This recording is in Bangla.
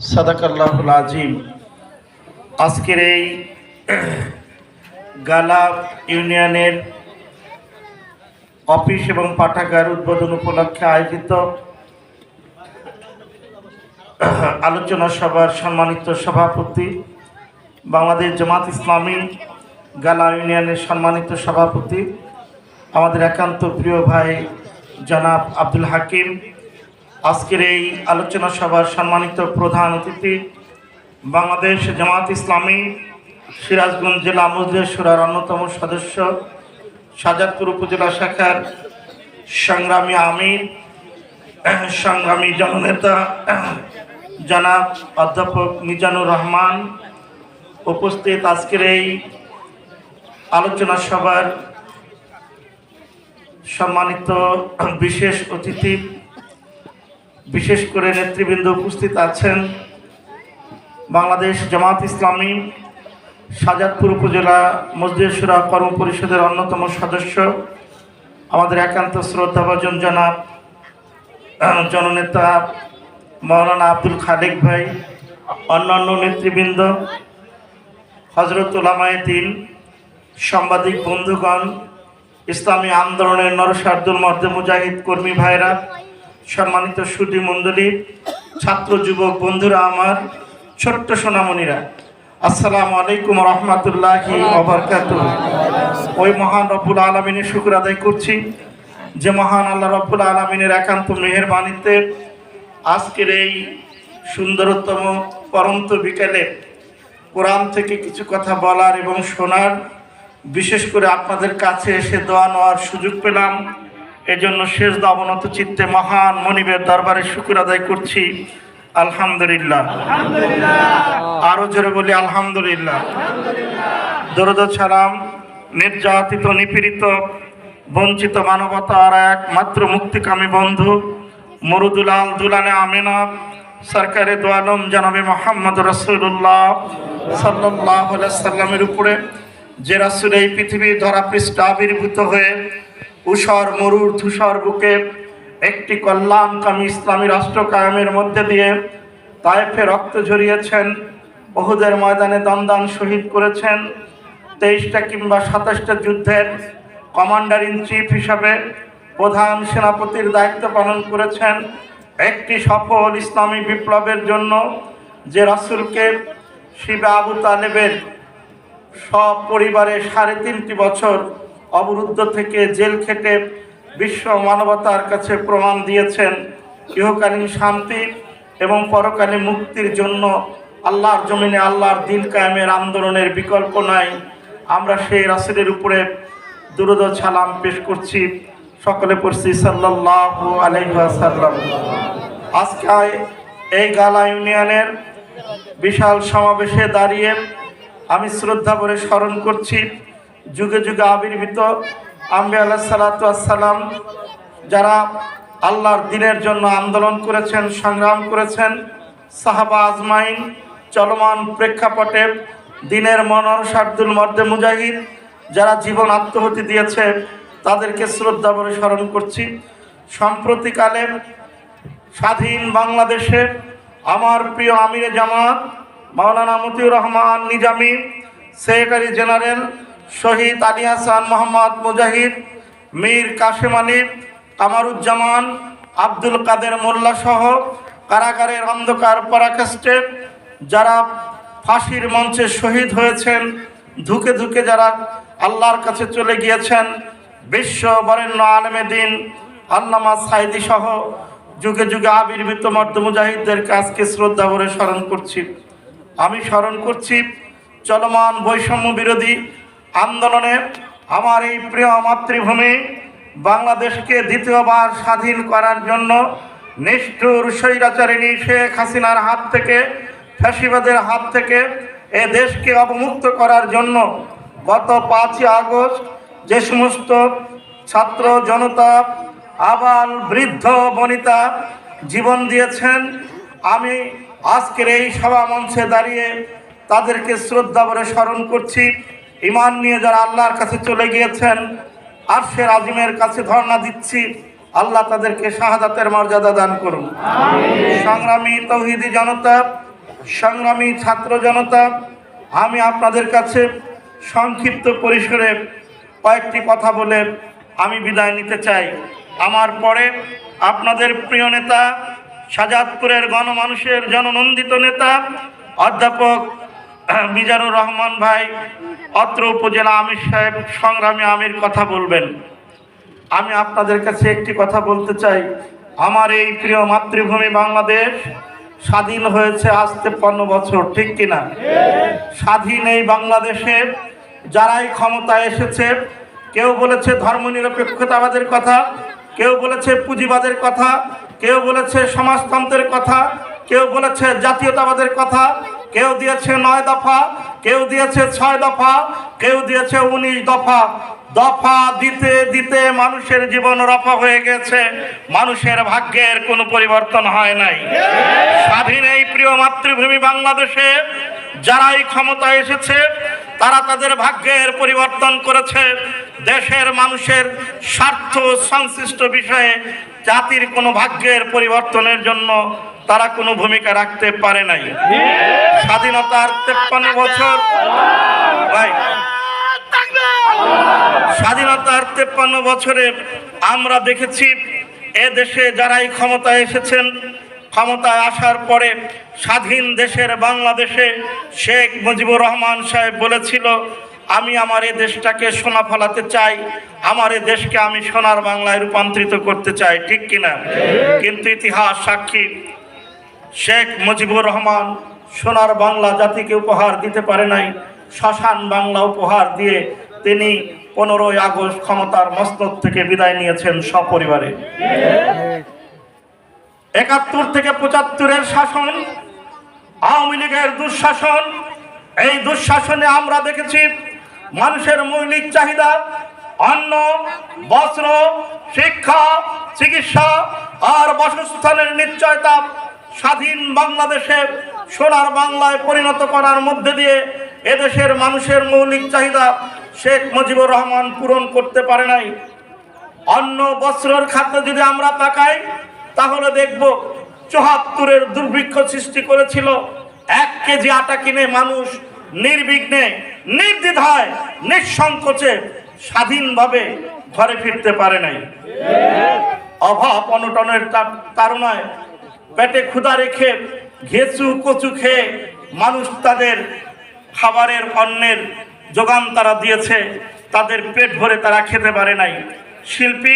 সাদাকাল্লাহুল আজিম আজকের এই গালা ইউনিয়নের অফিস এবং পাঠাগার উদ্বোধন উপলক্ষে আয়োজিত আলোচনা সভার সম্মানিত সভাপতি বাংলাদেশ জামাত ইসলামী গালা ইউনিয়নের সম্মানিত সভাপতি, আমাদের একান্ত প্রিয় ভাই জনাব আব্দুল হাকিম আজকের এই আলোচনা সভার সম্মানিত প্রধান অতিথি বাংলাদেশ জামাত ইসলামী, সিরাজগঞ্জ জেলা মজলিস সুরার অন্যতম সদস্য সাজাদপুর উপজেলা শাখার সংগ্রামী আমির, সংগ্রামী জননেতা, জনাব অধ্যাপক মিজানুর রহমান উপস্থিত আজকের এই আলোচনা সভার সম্মানিত বিশেষ অতিথি বিশেষ করে নেতৃবৃন্দ উপস্থিত আছেন বাংলাদেশ জামাত ইসলামী সাজাদপুর উপজেলা মজলিসুরা কর্ম পরিষদের অন্যতম সদস্য, আমাদের একান্ত শ্রদ্ধাভাজন জনাব জননেতা মৌলানা আব্দুল খালেক ভাই, অন্যান্য নেতৃবৃন্দ হজরত উলামায়ে দিন, সাংবাদিক বন্ধুগণ, ইসলামী আন্দোলনের নরসার্দুল মর্দে মুজাহিদ কর্মী ভাইরা সম্মানিত সুদী মণ্ডলী, ছাত্র, যুবক, বন্ধুরা আমার ছোট্ট সোনামণিরা, আসসালামু আলাইকুম রহমতুল্লাহি ওবরকাত ওই মহান রব্বুল আলমিনের শুক্র আদায় করছি। যে মহান আল্লাহ রব্বুল আলমিনের একান্ত মেহেরবানিতে আজকের এই সুন্দরতম পরন্ত বিকেলে কোরআন থেকে কিছু কথা বলার এবং শোনার, বিশেষ করে আপনাদের কাছে এসে দোয়া নেওয়ার সুযোগ পেলাম। এজন্য শেষ দাবনত চিত্তে মহান মনিবের দরবারে শুকুর আদায় করছি। আলহামদুলিল্লাহ। আরও জোরে বলি আলহামদুলিল্লাহ। দরদ ছাড়াম নির্যাতিত নিপীড়িত বঞ্চিত মানবতার একমাত্র মুক্তিকামী বন্ধু মরুদুলাল দুলানে আমিনা সরকারে দোয়ালম জানাবে মোহাম্মদ রসুল্লাহ সাল্লাহ সাল্লামের উপরে। যে রাসুল এই পৃথিবীর ধরা পৃষ্ঠে আবির্ভূত হয়ে উষর মরুর ধূসর বুকে একটি কল্যাণকামী ইসলামী রাষ্ট্র কায়েমের মধ্যে দিয়ে তায়েফে রক্ত ঝরিয়েছেন বহুদের ময়দানে দন্দান শহীদ করেছেন। তেইশটা কিংবা সাতাশটা যুদ্ধের কমান্ডার ইন চিফ হিসাবে প্রধান সেনাপতির দায়িত্ব পালন করেছেন। একটি সফল ইসলামী বিপ্লবের জন্য যে রাসুলকে শিবা আবু তালেবের সব পরিবারে সাড়ে তিনটি বছর অবরুদ্ধ থেকে জেল খেটে বিশ্ব মানবতার কাছে প্রমাণ দিয়েছেন ইহকালীন শান্তি এবং পরকালীন মুক্তির জন্য আল্লাহর জমিনে আল্লাহর দিন কায়েমের আন্দোলনের বিকল্প নাই। আমরা সেই রাসুলের উপরে দুরুদ ও সালাম পেশ করছি। সকলে পড়ছি সাল্লাল্লাহু আলাইহি ওয়াসাল্লাম। আজকে এই গালা ইউনিয়নের বিশাল সমাবেশে দাঁড়িয়ে আমি শ্রদ্ধা করে স্মরণ করছি। যুগে যুগে আবির্ভূত। আম্বি আল্লাহ সালাতাম যারা আল্লাহর দিনের জন্য আন্দোলন করেছেন, সংগ্রাম করেছেন, সাহাবা আজমাইন, চলমান প্রেক্ষাপটে দিনের মনোর শার্দুল মর্দে মুজাহিদ যারা জীবন আত্মহতি দিয়েছে, তাদেরকে শ্রদ্ধা করে স্মরণ করছি। সম্প্রতিকালে স্বাধীন বাংলাদেশে আমার প্রিয় আমিরে জামাত, মাওলানা মতিউর রহমান নিজামী, সেক্রেটারি জেনারেল শহীদ আলী হাসান মোহাম্মদ মুজাহিদ, মীর কাশেম আলী, কামারুজ্জামান, আব্দুল কাদের মোল্লা সহ কারাগারের অন্ধকার পরাকাষ্ঠে যারা ফাঁসির মঞ্চে শহীদ হয়েছেন, ধুকে ধুকে যারা আল্লাহর কাছে চলে গিয়েছেন, বিশ্ব বরেণ্য আলমে দিন, আল্লামা সাইদি সহ যুগে যুগে আবির্ভূত মর্দ মুজাহিদদেরকে আজকে শ্রদ্ধা ভরে স্মরণ করছি। আমি স্মরণ করছি চলমান বৈষম্য বিরোধী আন্দোলনে আমার এই প্রিয় মাতৃভূমি বাংলাদেশকে দ্বিতীয়বার স্বাধীন করার জন্য নিষ্ঠুর স্বৈরাচারিণী শেখ হাসিনার হাত থেকে, ফ্যাসিবাদের হাত থেকে এ দেশকে অবমুক্ত করার জন্য গত পাঁচই আগস্ট যে সমস্ত ছাত্র জনতা, আবাল বৃদ্ধ বনিতা জীবন দিয়েছেন, আমি আজকের এই সভা মঞ্চে দাঁড়িয়ে তাদেরকে শ্রদ্ধা করে স্মরণ করছি। ইমান নিয়ে যারা আল্লাহর কাছে চলে গিয়েছেন আরশের আজিমের কাছে ধর্ণা দিচ্ছি আল্লাহ তাদেরকে শাহাদাতের মর্যাদা দান করুন। সংগ্রামী তৌহিদি জনতা সংগ্রামী ছাত্র জনতা আমি আপনাদের কাছে সংক্ষিপ্ত পরিসরে কয়েকটি কথা বলে আমি বিদায় নিতে চাই। আমার পরে আপনাদের প্রিয় নেতা শাজাদপুরের গণমানুষের জননন্দিত নেতা অধ্যাপক মিজানুর রহমান ভাই, অত্র উপজেলা আমির সাহেব, সংগ্রামী আমির কথা বলবেন। আমি আপনাদের কাছে একটি কথা বলতে চাই। আমার এই প্রিয় মাতৃভূমি বাংলাদেশ স্বাধীন হয়েছে আজ তেপ্পান্ন বছর, ঠিক কিনা স্বাধীন এই বাংলাদেশে যারাই ক্ষমতায় এসেছে, কেউ বলেছে ধর্মনিরপেক্ষতাবাদের কথা, কেউ বলেছে পুঁজিবাদের কথা, কেউ বলেছে সমাজতন্ত্রের কথা, কেউ বলেছে জাতীয়তাবাদের কথা কেউ দিয়েছে নয় দফা, কেউ দিয়েছে ছয় দফা, কেউ দিয়েছে উনিশ দফা। দফা দিতে দিতে মানুষের জীবন রফা হয়ে গেছে। মানুষের ভাগ্যের কোনো পরিবর্তন হয় নাই। স্বাধীন এই প্রিয় মাতৃভূমি বাংলাদেশে যারাই ক্ষমতায় এসেছে, তারা তাদের ভাগ্যের পরিবর্তন করেছে। দেশের মানুষের স্বার্থ সংশ্লিষ্ট বিষয়ে জাতির কোনো ভাগ্যের পরিবর্তনের জন্য তারা কোনো ভূমিকা রাখতে পারে নাই। স্বাধীনতার তেপ্পান্ন বছর। ভাই, স্বাধীনতার তেপ্পান্ন বছরে আমরা দেখেছি এ দেশে যারাই ক্ষমতায় এসেছেন, ক্ষমতায় আসার পরে স্বাধীন দেশের বাংলাদেশে শেখ মুজিবুর রহমান সাহেব বলেছিল আমি আমার এ দেশটাকে সোনা ফলাতে চাই, আমার এ দেশকে আমি সোনার বাংলায় রূপান্তরিত করতে চাই, ঠিক কিনা? কিন্তু ইতিহাস সাক্ষী, শেখ মুজিবুর রহমান সোনার বাংলা জাতিকে উপহার দিতে পারে নাই, শ্মশান বাংলা উপহার দিয়ে তিনি পনেরোই আগস্ট ক্ষমতার মস্তক থেকে বিদায় নিয়েছেন সপরিবারে। একাত্তর থেকে পঁচাত্তরের শাসন, আওয়ামী লীগের দুঃশাসন, এই দুঃশাসনে আমরা দেখেছি মানুষের মৌলিক চাহিদা, অন্ন, বস্ত্র, শিক্ষা, চিকিৎসা আর বাসস্থানের নিশ্চয়তা স্বাধীন বাংলাদেশে সোনার বাংলায় পরিণত করার মধ্যে দিয়ে এদেশের মানুষের মৌলিক চাহিদা শেখ মুজিবুর রহমান পূরণ করতে পারে নাই। অন্ন, বস্ত্রের খাদ্যে যদি আমরা তাকাই, তাহলে দেখব চুহাত্তরের দুর্ভিক্ষ সৃষ্টি করেছিল। এক কেজি আটা কিনে মানুষ নির্বিঘ্নে, নির্দ্বিধায়, নিঃসংকোচে, স্বাধীনভাবে ঘরে ফিরতে পারে নাই। অভাব অনটনের তাড়নায় পেটে ক্ষুধা রেখে, ঘেঁচু কচু খেয়ে মানুষ তাদের খাবারের অন্যের যোগান তারা দিয়েছে, তাদের পেট ভরে তারা খেতে পারে নাই। শিল্পী